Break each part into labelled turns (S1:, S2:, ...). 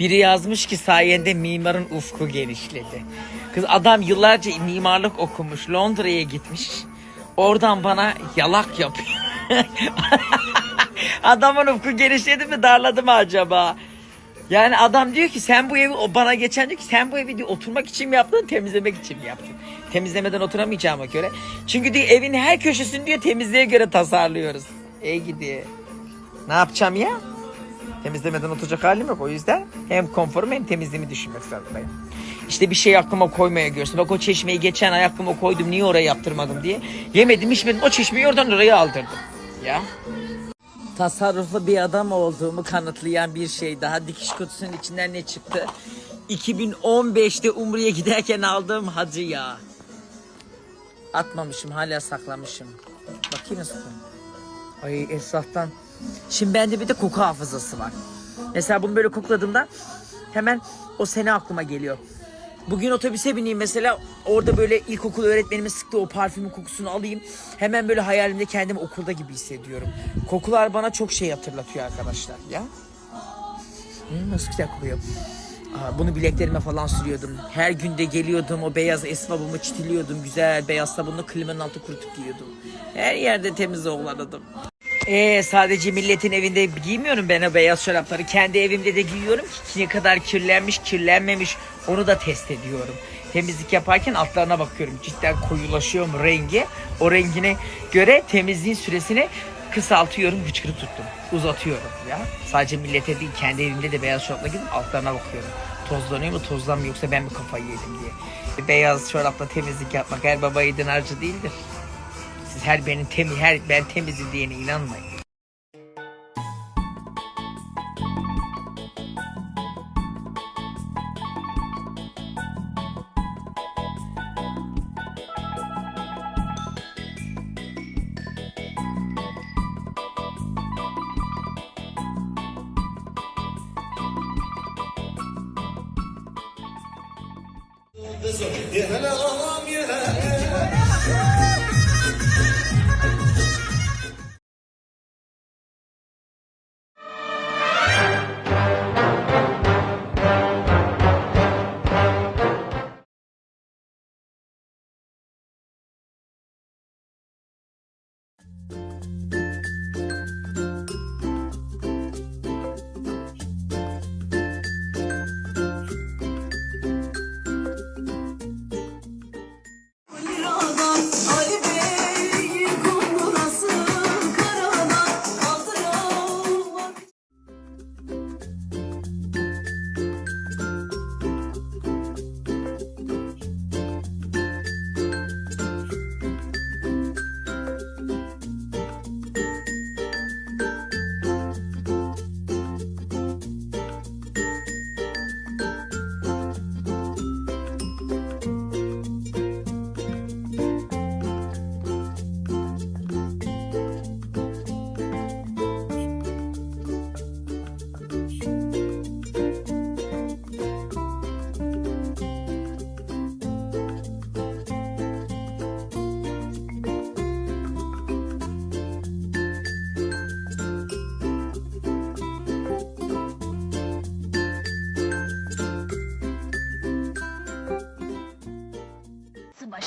S1: Biri yazmış ki sayende mimarın ufku genişledi. Kız adam yıllarca mimarlık okumuş. Londra'ya gitmiş. Oradan bana yalak yapıyor. Adamın ufku genişledi mi darladı mı acaba? Yani adam diyor ki sen bu evi o bana geçen diyor ki sen bu evi diyor, oturmak için mi yaptın temizlemek için mi yaptın? Temizlemeden oturamayacağıma göre. Çünkü diyor evin her köşesini diyor temizliğe göre tasarlıyoruz. Ey gidi. Ne yapacağım ya? Temizlemeden oturacak halim yok. O yüzden hem konforumu hem temizliğimi düşünmek zorundayım. İşte bir şey aklıma koymaya görsün. Bak o çeşmeyi geçen ay aklıma koydum. Niye oraya yaptırmadım diye. Yemedim içmedim. O çeşmeyi oradan oraya aldırdım. Ya. Tasarruflu bir adam olduğumu kanıtlayan bir şey daha. Dikiş kutusunun içinden ne çıktı? 2015'te Umre'ye giderken aldığım hacı ya. Atmamışım hala saklamışım. Bakayım nasıl. Ay esraftan. Şimdi bende bir de koku hafızası var. Mesela bunu böyle kokladığımda hemen o sene aklıma geliyor. Bugün otobüse bineyim mesela orada böyle ilkokul öğretmenimin sıktığı o parfümün kokusunu alayım. Hemen böyle hayalimde kendimi okulda gibi hissediyorum. Kokular bana çok şey hatırlatıyor arkadaşlar ya. Hmm, nasıl güzel kokuyor. Aa, bunu bileklerime falan sürüyordum. Her günde geliyordum o beyaz esvabımı çitiliyordum. Güzel beyaz sabunlu klimanın altı kurutup giyiyordum. Her yerde temiz oğlanladım. Ee, sadece milletin evinde giymiyorum ben o beyaz çorapları. Kendi evimde de giyiyorum ki ne kadar kirlenmiş kirlenmemiş onu da test ediyorum. Temizlik yaparken altlarına bakıyorum. Cidden koyulaşıyor mu rengi? O rengine göre temizliğin süresini kısaltıyorum. Hıçkırık tuttum. Uzatıyorum ya. Sadece millete değil kendi evimde de beyaz çorapla gidip altlarına bakıyorum. Tozlanıyor mu tozlanmıyor yoksa ben mi kafayı yedim diye. Beyaz çorapla temizlik yapmak her baba yiğidin harcı değildir. Siz her benim temi her ben temizim diyene inanmayın.
S2: Yehele ağam yehele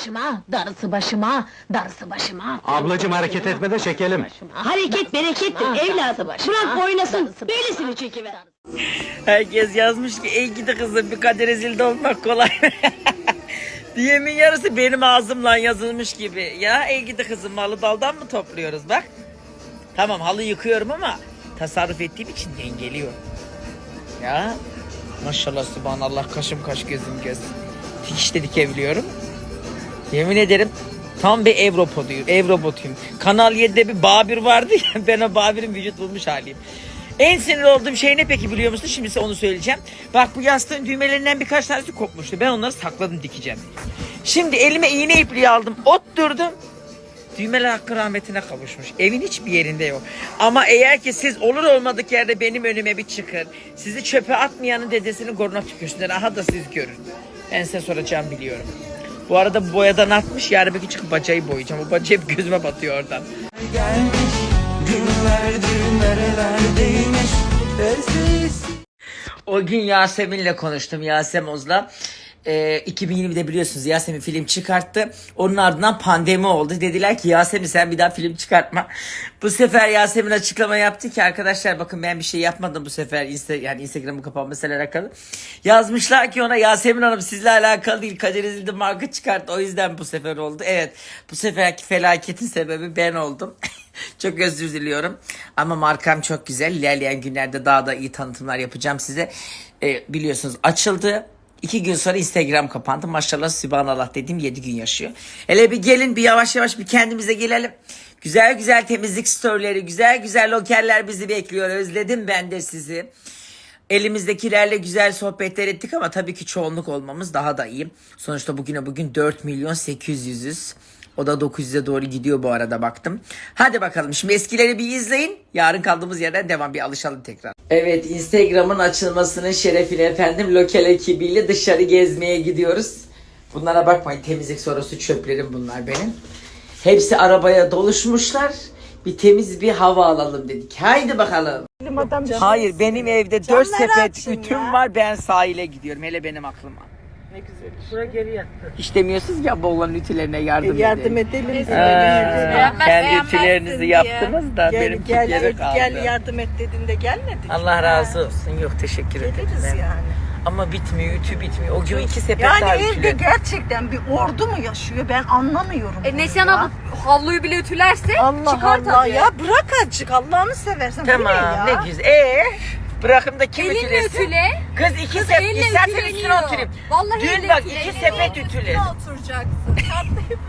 S2: başıma, darısı başıma, darısı başıma.
S3: Ablacım hareket etme de çekelim.
S2: Hareket berekettir evladım. Bırak oynasın, böylesini çekiver.
S1: Herkes yazmış ki ey gidi kızım bir kader zilde olmak kolay. Diyemin yarısı benim ağzımla yazılmış gibi. Ya ey gidi kızım malı daldan mı topluyoruz bak. Tamam halı yıkıyorum ama tasarruf ettiğim için dengeliyor. Ya maşallah subhanallah kaşım kaş gözüm göz. Dikiş de dikebiliyorum. Yemin ederim tam bir ev robotuyum. Ev. Kanal 7'de bir Babür vardı ya ben o Babür'ün vücut bulmuş haliyim. En sinir olduğum şey ne peki biliyor musun? Şimdi size onu söyleyeceğim. Bak bu yastığın düğmelerinden birkaç tanesi kopmuştu. Ben onları sakladım dikeceğim. Şimdi elime iğne ipliği aldım. Otturdum. Düğmeler hakkı rahmetine kavuşmuş. Evin hiçbir yerinde yok. Ama eğer ki siz olur olmadık yerde benim önüme bir çıkın. Sizi çöpe atmayanın dedesinin goruna tükürsünler. Aha da siz görün. Ben size soracağım biliyorum. Bu arada boyadan atmış. Gün çıkıp bacayı boyayacağım. O baca hep gözüme batıyor oradan.
S4: gelmiş Günlerdir nerelerdeymiş Özleyisi
S1: O gün Yasemin'le konuştum Yasemoz'la. Ee, 2020'de biliyorsunuz Yasemin film çıkarttı. Onun ardından pandemi oldu. Dediler ki Yasemin sen bir daha film çıkartma. Bu sefer Yasemin açıklama yaptı ki arkadaşlar bakın ben bir şey yapmadım bu sefer Insta, yani Instagram'ın kapanmasıyla alakalı. Yazmışlar ki ona Yasemin Hanım sizle alakalı değil. Kader İzildi marka çıkarttı. O yüzden bu sefer oldu. Evet bu seferki felaketin sebebi ben oldum. çok özür diliyorum. Ama markam çok güzel. İlerleyen günlerde daha da iyi tanıtımlar yapacağım size. Ee, biliyorsunuz açıldı. İki gün sonra Instagram kapandı. Maşallah Sübhanallah dediğim yedi gün yaşıyor. Hele bir gelin bir yavaş yavaş bir kendimize gelelim. Güzel güzel temizlik storyleri, güzel güzel lokeller bizi bekliyor. Özledim ben de sizi. Elimizdekilerle güzel sohbetler ettik ama tabii ki çoğunluk olmamız daha da iyi. Sonuçta bugüne bugün 4 milyon 800'üz. O da 900'e doğru gidiyor bu arada baktım. Hadi bakalım şimdi eskileri bir izleyin. Yarın kaldığımız yerden devam bir alışalım tekrar. Evet Instagram'ın açılmasının şerefine efendim lokal ekibiyle dışarı gezmeye gidiyoruz. Bunlara bakmayın temizlik sonrası çöplerim bunlar benim. Hepsi arabaya doluşmuşlar. Bir temiz bir hava alalım dedik. Haydi bakalım. Hayır benim evde dört sepet ütüm var ben sahile gidiyorum hele benim aklıma.
S5: Ne güzel. Bura geri yattı.
S1: Hiç demiyorsunuz ya bu oğlanın ütülerine yardım,
S5: E, yardım
S1: edelim.
S5: edelim.
S1: Ha, kendi ütülerinizi yaptınız da
S5: Gel,
S1: benim
S5: gel,
S1: yere
S5: gel,
S1: kaldı.
S5: gel yardım et dediğinde gelmedik.
S1: Allah razı olsun. Yok teşekkür ederim.
S5: Geliriz yani.
S1: Ama bitmiyor, ütü bitmiyor. O gün iki sepet daha
S5: Yani evde gerçekten bir ordu mu yaşıyor ben anlamıyorum.
S6: E Neslihan abla havluyu bile ütülerse
S5: Allah
S6: çıkar
S5: Allah
S6: tabii.
S5: ya bırak azıcık Allah'ını seversen.
S1: Tamam
S5: ne ya?
S1: ne güzel. Ee, bırakın da kim
S6: Elinle
S1: ütülesin?
S6: ütüle.
S1: Kız iki
S6: Kız
S1: sepet.
S6: elle
S1: İstersen üstüne
S6: ütüleniyor.
S1: oturayım.
S6: Vallahi
S1: Dün
S6: elle
S1: bak
S6: ütüleniyor.
S1: iki sepet ütüledim.
S6: oturacaksın. Katlayıp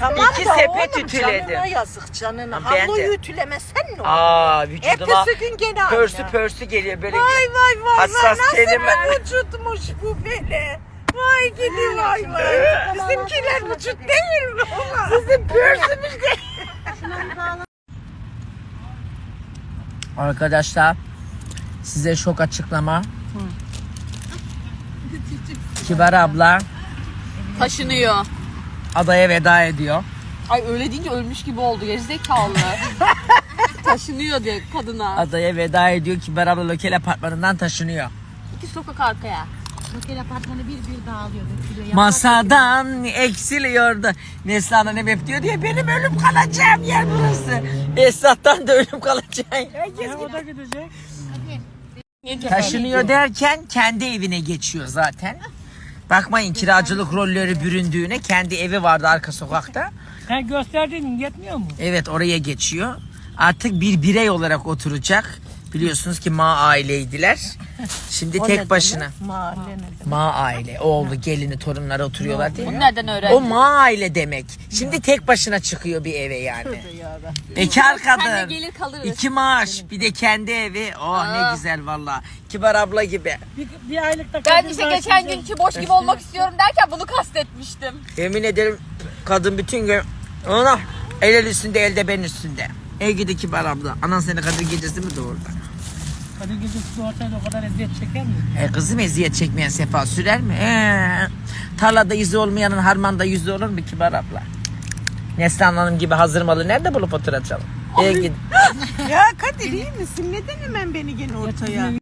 S5: Tamam
S1: İki
S5: da
S1: sepet
S5: oğlum,
S1: ütüledim.
S5: Canına yazık canına.
S1: Ha, ben
S5: Havluyu
S1: de.
S5: ütülemesen ne olur?
S1: Aa vücuduma
S5: Ertesi gün gene aynı.
S1: pörsü pörsü geliyor böyle.
S5: Vay vay vay
S1: Hassas
S5: nasıl
S1: kelime.
S5: bir vücutmuş bu böyle. Vay gidi vay vay. Bizimkiler vücut değil mi? Sizin pörsümüz
S1: Arkadaşlar size şok açıklama. Kibar abla
S6: Taşınıyor.
S1: adaya veda ediyor.
S6: Ay öyle deyince ölmüş gibi oldu gerizekalı. Taşınıyor diye kadına.
S1: Adaya veda ediyor. Kibar abla lokal apartmanından taşınıyor.
S6: İki sokak arkaya.
S2: Lokel apartmanı bir bir dağılıyor. dökülüyor.
S1: Masadan eksiliyordu. Neslihan Hanım hep diyor diye benim ölüm kalacağım yer burası. Esat'tan da ölüm kalacağım. Herkes
S5: o da gidecek.
S1: Taşınıyor derken kendi evine geçiyor zaten. Bakmayın kiracılık rolleri büründüğüne kendi evi vardı arka sokakta.
S7: Sen gösterdiğin yetmiyor mu?
S1: Evet oraya geçiyor. Artık bir birey olarak oturacak. Biliyorsunuz ki ma aileydiler. Şimdi tek başına.
S5: Mahalle ne demek?
S1: Ma aile. Oğlu, gelini, torunları oturuyorlar değil mi?
S6: Bunu nereden öğrendin?
S1: O ma aile demek. Şimdi tek başına çıkıyor bir eve yani. Bekar
S6: Sen de
S1: kadın.
S6: gelir kalırız.
S1: İki maaş bir de kendi evi. Oh ne güzel valla. Kibar abla gibi.
S7: Bir, bir aylıkta
S6: Ben
S7: kadın
S6: işte geçen
S7: güzel.
S6: günkü boş gibi olmak istiyorum derken bunu kastetmiştim.
S1: Yemin ederim kadın bütün gün ona el el üstünde elde ben üstünde. Kibar abla. Anan seni Kadir gecesi mi doğurdu?
S7: Kadın gecesi doğursaydı o kadar eziyet çeker mi?
S1: E kızım eziyet çekmeyen sefa sürer mi? Ee, tarlada yüzü olmayanın harmanda yüzü olur mu kibar abla? Neslihan Hanım gibi hazır malı nerede bulup oturacağım? Gidi.
S5: Ya Kadir iyi misin? Neden hemen beni gene ortaya?